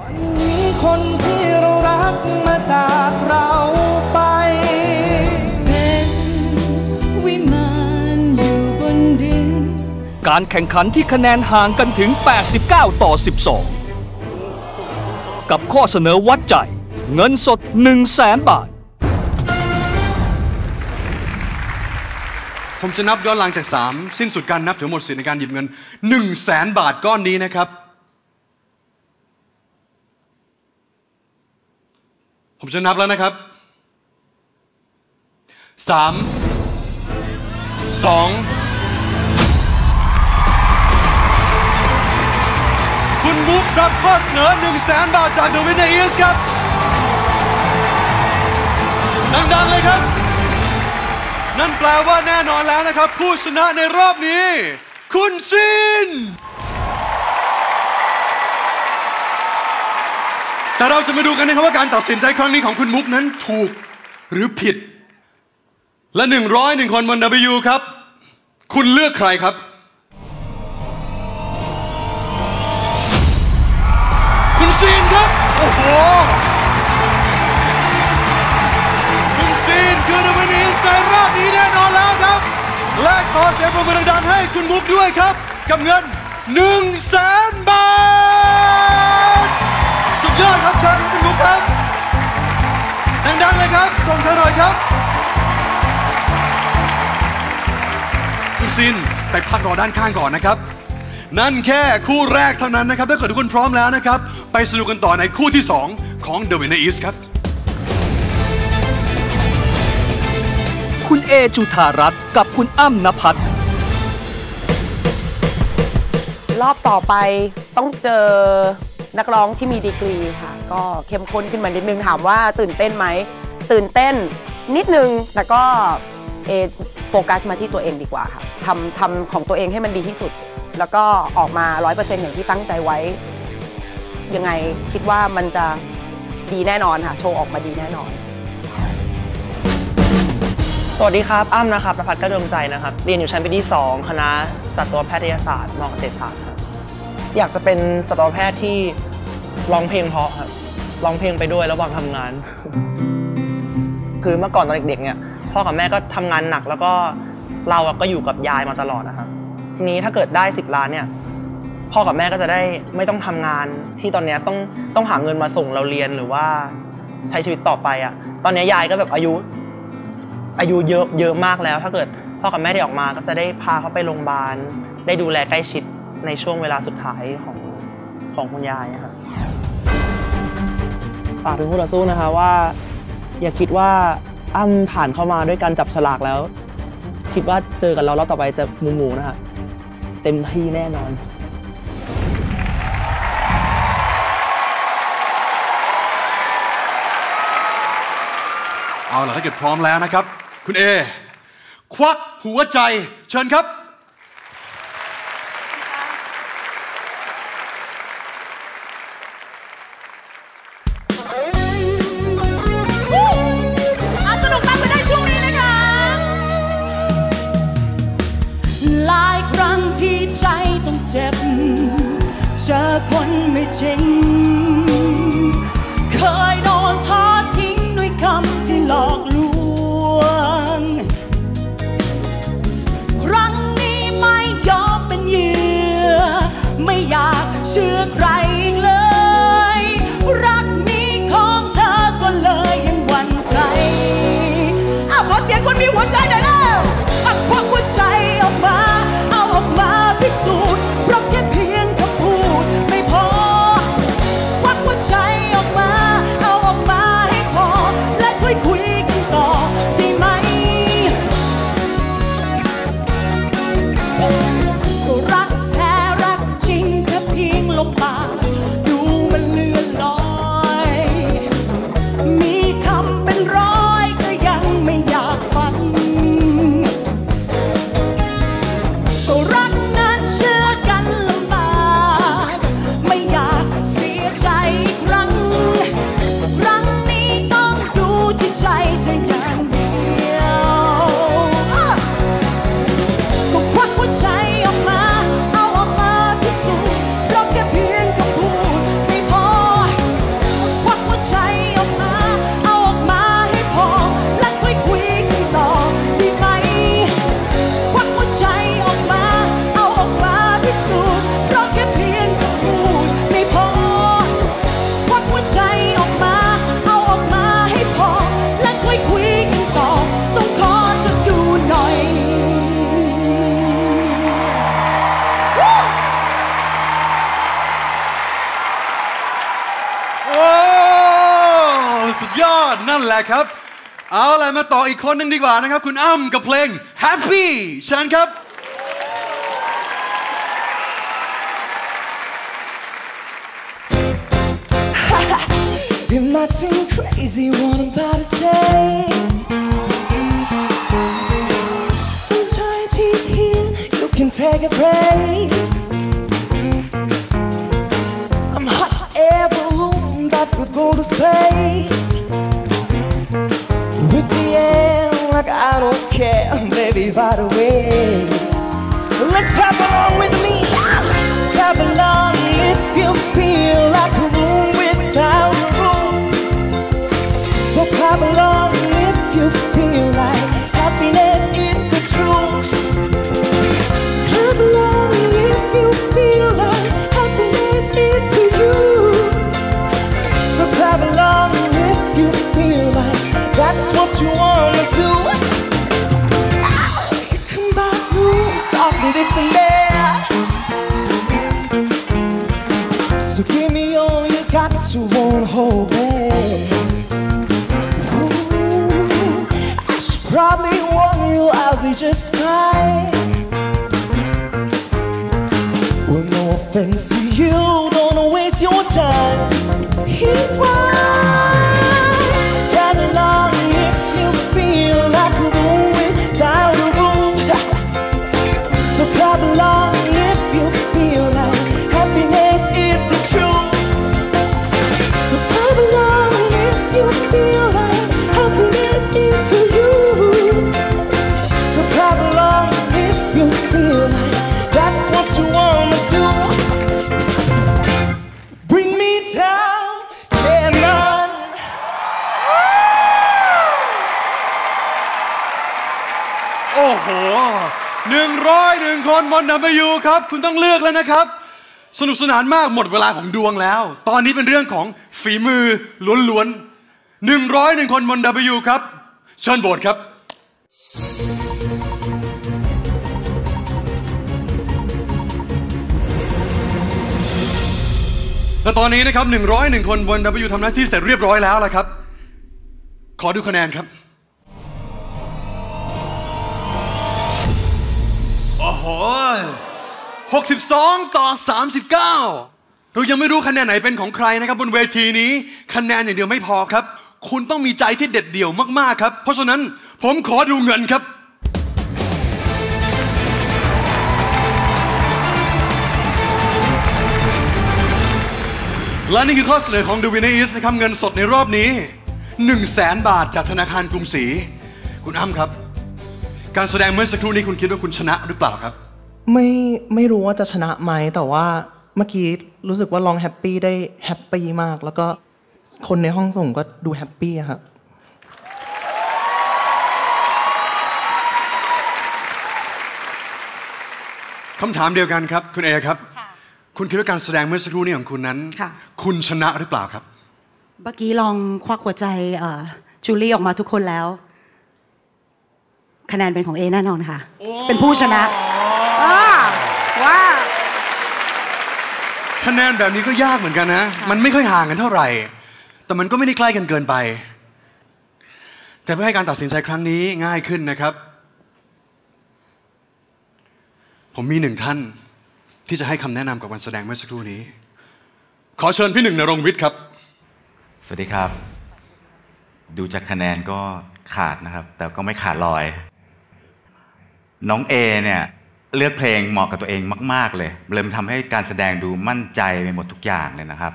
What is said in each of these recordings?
วันนี้คนที่เรารักมาจากเราไป เป็นวิมานอยู่บนดิน การแข่งขันที่คะแนนห่างกันถึง 89 ต่อ 12 กับข้อเสนอวัดใจ เงินสด 1 0 0 0 0แสนบาท ผมจะนับย้อนหลังจาก 3 สิ้นสุดการนับถึงหมดสิทธิในการหยิบเงิน 1 0 0 0 0แสนบาทก้อนนี้นะครับ ผมจะนับแล้วนะครับ3 2คุณบุ๊ครับข้อเสนอ1 0 0 0 0แสนบาทจาก The Winner is ครับ ดังๆเลยครับ นั่นแปลว่าแน่นอนแล้วนะครับ ผู้ชนะในรอบนี้ คุณซิน แต่เราจะมาดูกันนะครับว่าการตัดสินใจครั้งนี้ของคุณมุกนั้นถูกหรือผิด และ101คนบน W ครับ คุณเลือกใครครับ คุณซีนครับ โอ้โห คุณซีนคือเดวินิสในรอบนี้แน่นอนแล้วครับ และขอเสียงปรบมือดังๆให้คุณมุกด้วยครับ กับเงิน1 0 0 0 0แสนบาทสุด ยอดครับเชิญคุณมุกครับ ดังๆเลยครับ ส่งเธอหน่อยครับ คุณซินไปพักรอด้านข้างก่อนนะครับ นั่นแค่คู่แรกเท่านั้นนะครับ ถ้าเกิดทุกคนพร้อมแล้วนะครับ ไปสนุกกันต่อในคู่ที่ 2 ของ The Winner Is ครับ คุณเอจุธารัตน์กับคุณอ้ำนภัทรรอบต่อไปต้องเจอ นักร้องที่มีดีกรีค่ะ ก็เข้มข้นขึ้นมานิดนึงถามว่าตื่นเต้นไหม ตื่นเต้นนิดนึงแต่ก็เอโฟกัสมาที่ตัวเองดีกว่าค่ะทำทำของตัวเองให้มันดีที่สุด แล้วก็ออกมา 100%อย่างที่ตั้งใจไว้ ยังไงคิดว่ามันจะดีแน่นอนค่ะ โชว์ออกมาดีแน่นอนสวัสดีครับ อ้ำนะครับประพัฒน์กระดวงใจนะครับ เรียนอยู่ชั้นปีที่ 2 คณะสัตวแพทยศาสตร์มอเกษตรศาสตร์ อยากจะเป็นสัตวแพทย์ที่ร้องเพลงเพราะครับร้องเพลงไปด้วยระหว่างทำงาน คือเมื่อก่อนตอนเด็กๆเนี่ยพ่อกับแม่ก็ทำงานหนักแล้วก็เราอะก็อยู่กับยายมาตลอดนะครับทีนี้ถ้าเกิดได้ 10 ล้านเนี่ยพ่อกับแม่ก็จะได้ไม่ต้องทำงานที่ตอนเนี้ยต้องต้องหาเงินมาส่งเราเรียนหรือว่าใช้ชีวิตต่อไปอะตอนเนี้ยยายก็แบบอายุ อายุเยอะเยอะมากแล้ว ถ้าเกิดพ่อกับแม่ได้ออกมาก็จะได้พาเขาไปโรงพยาบาลได้ดูแลใกล้ชิด ในช่วงเวลาสุดท้ายของของคุณยายนะครับฝากถึงคู่ต่อสู้นะคะว่า อย่าคิดว่าอ้ำผ่านเข้ามาด้วยการจับฉลากแล้ว คิดว่าเจอกันเราแล้วต่อไปจะหมูหมูๆนะคะเต็มที่แน่นอนเอาล่ะถ้าเกิดพร้อมแล้วนะครับ คุณเอ ควักหัวใจเชิญครับ คนไม่จริง ดยอดนั่นแหละครับ เอาอะไรมาต่ออีกคนหนึงดีกว่านะครับ คุณอ้ำกับเพลง Happy เชิญครับ It might seem crazy what I'm about to say. Sunshine, she's here, you can take a break. I'm hot air balloon that will go to space. Be just fine. Well, no offense to you, โอ้โหหนึ่งร้อยหนึ่งคนบน W ครับ คุณต้องเลือกแล้วนะครับ สนุกสนานมากหมดเวลาของดวงแล้ว ตอนนี้เป็นเรื่องของฝีมือล้วนๆหนึ่งร้อยหนึ่งคนบน W ครับ เชิญโหวตครับและตอนนี้นะครับ 101 คนบน W ทำหน้าที่เสร็จเรียบร้อยแล้วละครับ ขอดูคะแนนครับ 62 ต่อ 39 เรายังไม่รู้คะแนนไหนเป็นของใครนะครับบนเวทีนี้คะแนนอย่างเดียวไม่พอครับ คุณต้องมีใจที่เด็ดเดี่ยวมากๆครับ เพราะฉะนั้นผมขอดูเงินครับและนี่คือข้อเสนอของ The Winner is นะครับเงินสดในรอบนี้ 1 0 0 0 0แสนบาทจากธนาคารกรุงศรี คุณอ้ำครับ การแสดงเมื่อสักครู่นี้คุณคิดว่าคุณชนะหรือเปล่าครับ ไม่ไม่รู้ว่าจะชนะไหมแต่ว่าเมื่อกี้รู้สึกว่าลองแฮปปี้ได้แฮปปี้มาก แล้วก็คนในห้องส่งก็ดูแฮปปี้อะครับคำถามเดียวกันครับ คุณเอครับ คุณคิดว่าการแสดงเมื่อสักครู่นี้ของคุณนั้นค่ะคุณชนะหรือเปล่าครับ เมื่อกี้ลองควักหัวใจเอ่อจูลี่ออกมาทุกคนแล้ว คะแนนเป็นของเอแน่นอนค่ะ เป็นผู้ชนะอ่าว่าคะแนนแบบนี้ก็ยากเหมือนกันนะ มันไม่ค่อยห่างกันเท่าไหร่ แต่มันก็ไม่ได้ใกล้กันเกินไป แต่เพื่อให้การตัดสินใจครั้งนี้ง่ายขึ้นนะครับ ผมมีหนึ่งท่านที่จะให้คำแนะนำกับวันแสดงเมื่อสักครู่นี้ ขอเชิญพี่หนึ่งนรงค์วิทย์ครับ สวัสดีครับ ดูจากคะแนนก็ขาดนะครับ แต่ก็ไม่ขาดลอย น้องเอเนี่ยเลือกเพลงเหมาะกับตัวเองมาก ๆ เลยเลยมันทำให้การแสดงดูมั่นใจไปหมดทุกอย่างเลยนะครับ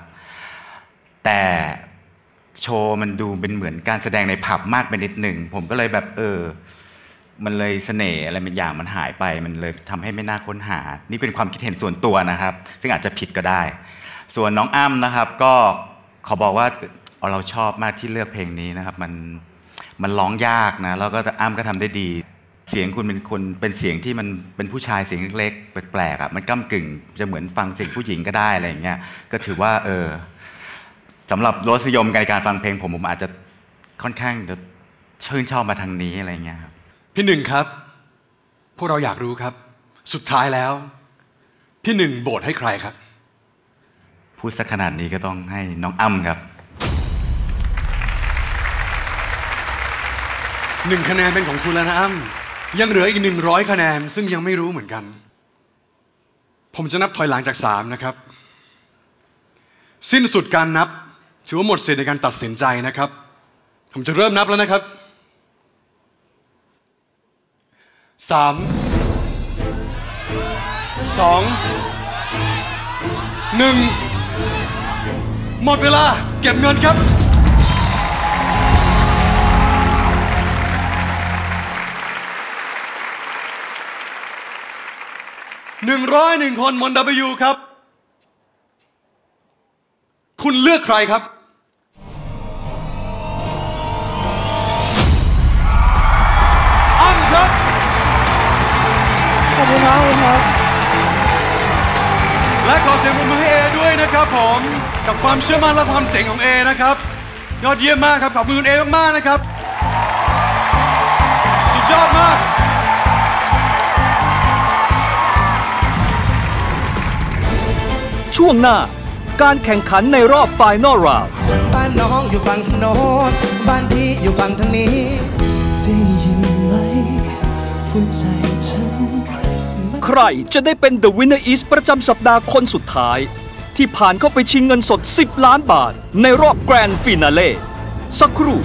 แต่โชว์มันดูเป็นเหมือนการแสดงในผับมากไปนิดหนึ่ง ผมก็เลยแบบเออ มันเลยเสน่ห์อะไรบางอย่างมันหายไป มันเลยทำให้ไม่น่าค้นหา นี่เป็นความคิดเห็นส่วนตัวนะครับ ซึ่งอาจจะผิดก็ได้ ส่วนน้องอ้ำนะครับ ก็ขอบอกว่าเออเราชอบมากที่เลือกเพลงนี้นะครับ มันมันร้องยากนะแล้วก็อ้ำก็ทำได้ดี เสียงคุณเป็นคนเป็นเสียงที่มันเป็นผู้ชายเสียงเล็กๆแปลกๆอะมันก้ากึ่งจะเหมือนฟังเสียงผู้หญิงก็ได้อะไรอย่างเงี้ยก็ถือว่าเออสำหรับรสนิยมในการฟังเพลงผมผมอาจจะค่อนข้างจะชื่นชอบมาทางนี้อะไรอย่างเงี้ยครับพี่หนึ่งครับ พวกเราอยากรู้ครับ สุดท้ายแล้ว พี่หนึ่งโบทให้ใครครับผพูดสักขนาดนี้ก็ต้องให้น้องอ้ำครับหนึ่งคะแนนเป็นของคุณแล้วนะอ้ำ ยังเหลืออีกหนึ่งร้อยคะแนน ซึ่งยังไม่รู้เหมือนกัน ผมจะนับถอยหลังจากสามนะครับ สิ้นสุดการนับ ถือว่าหมดสิทธิ์ในการตัดสินใจนะครับ ผมจะเริ่มนับแล้วนะครับสามสองหนึ่งหมดเวลา เก็บเงินครับ หนึ่งร้อยหนึ่งคนบน W ครับ คุณเลือกใครครับ อ้ำครับ ขอบคุณครับขอบคุณครับ และขอเสียงปรบมือให้เอด้วยนะครับผม กับความเชื่อมั่นและความเจ๋งของเอนะครับ ยอดเยี่ยมมากครับ ขอบคุณคุณเอมากๆนะครับ สุดยอดมาก ช่วงหน้า การแข่งขันในรอบ Final Round บ้านน้องอยู่ฝั่งทางโน้นบ้านพี่อยู่ฝั่งทางนี้ได้ยินไหมว่าใจฉันใครจะได้เป็น The Winner is ประจำสัปดาห์คนสุดท้าย ที่ผ่านเข้าไปชิงเงินสด 10 ล้านบาท ในรอบแกรนด์ฟินาเล่สักครู่